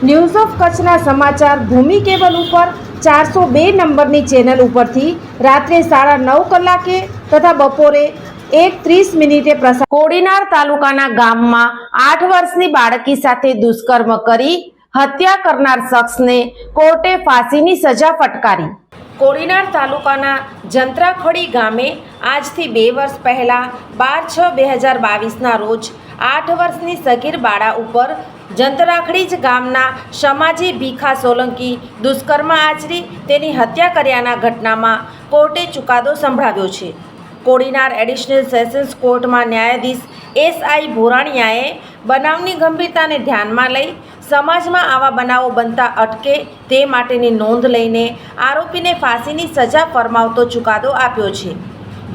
news of કચ્છના સમાચાર ભૂમિ cable ઉપર ચારસો બે નંબરની ચેનલ ઉપરથી રાત્રે સાડા નવ કલાકે તથા બપોરે એક ત્રીસ મિનિટે પ્રસાર કોડીનાર તાલુકાના ગામમાં આઠ વર્ષની બાળકી સાથે દુષ્કર્મ કરી હત્યા કરનાર શખ્સને કોર્ટે ફાંસીની સજા ફટકારી. કોડીનાર તાલુકાના જંત્રાખડી ગામે આજથી બે વર્ષ પહેલાં બાર છ બે હજાર બાવીસના રોજ આઠ વર્ષની સગીર બાળા ઉપર જંતરાખડી જ ગામના સમાજી ભીખા સોલંકી દુષ્કર્મ આચરી તેની હત્યા કર્યાના ઘટનામાં કોર્ટે ચુકાદો સંભળાવ્યો છે. કોડીનાર એડિશનલ સેશન્સ કોર્ટમાં ન્યાયાધીશ એસઆઈ ભોરાણિયાએ બનાવની ગંભીરતાને ધ્યાનમાં લઈ સમાજમાં આવા બનાવો બનતા અટકે તે માટેની નોંધ લઈને આરોપીને ફાંસીની સજા ફરમાવતો ચુકાદો આપ્યો છે.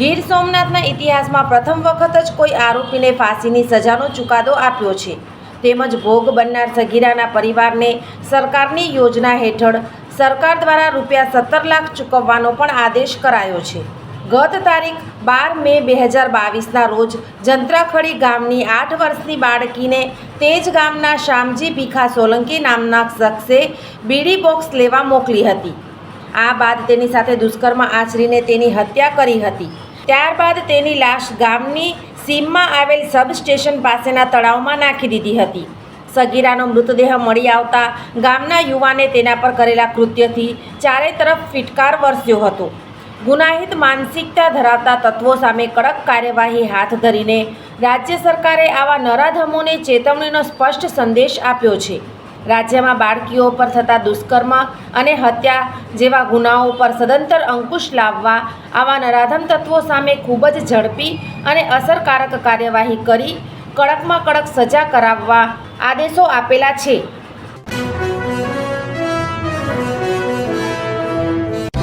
ગીર સોમનાથના ઇતિહાસમાં પ્રથમ વખત જ કોઈ આરોપીને ફાંસીની સજાનો ચુકાદો આપ્યો છે. તેમજ ભોગ બનનાર સગીરાના પરિવારને સરકારની યોજના હેઠળ સરકાર દ્વારા રૂપિયા સત્તર લાખ ચૂકવવાનો પણ આદેશ કરાયો છે. ગત તારીખ બાર મે બે હજાર બાવીસના રોજ જંત્રાખડી ગામની આઠ વર્ષની બાળકીને તેજ ગામના શ્યામજી ભીખા સોલંકી નામના શખ્સે બીડી બોક્સ લેવા મોકલી હતી. આ બાદ તેની સાથે દુષ્કર્મ આચરીને તેની હત્યા કરી હતી. ત્યારબાદ તેની લાશ ગામની સીમમાં આવેલ સબ સ્ટેશન પાસેના તળાવમાં નાખી દીધી હતી. સગીરાનો મૃતદેહ મળી આવતા ગામના યુવાને તેના પર કરેલા કૃત્યથી ચારે તરફ ફિટકાર વરસ્યો હતો. ગુનાહિત માનસિકતા ધરાવતા તત્વો સામે કડક કાર્યવાહી હાથ ધરીને રાજ્ય સરકારે આવા નરાધમોને ચેતવણીનો સ્પષ્ટ સંદેશ આપ્યો છે. રાજ્યમાં બાળકીઓ પર થતા દુષ્કર્મ અને હત્યા જેવા ગુનાઓ પર સદંતર અંકુશ લાવવા આવા નરાધમ તત્વો સામે ખૂબ જ ઝડપી અને અસરકારક કાર્યવાહી કરી કડકમાં કડક સજા કરાવવા આદેશો આપેલા છે.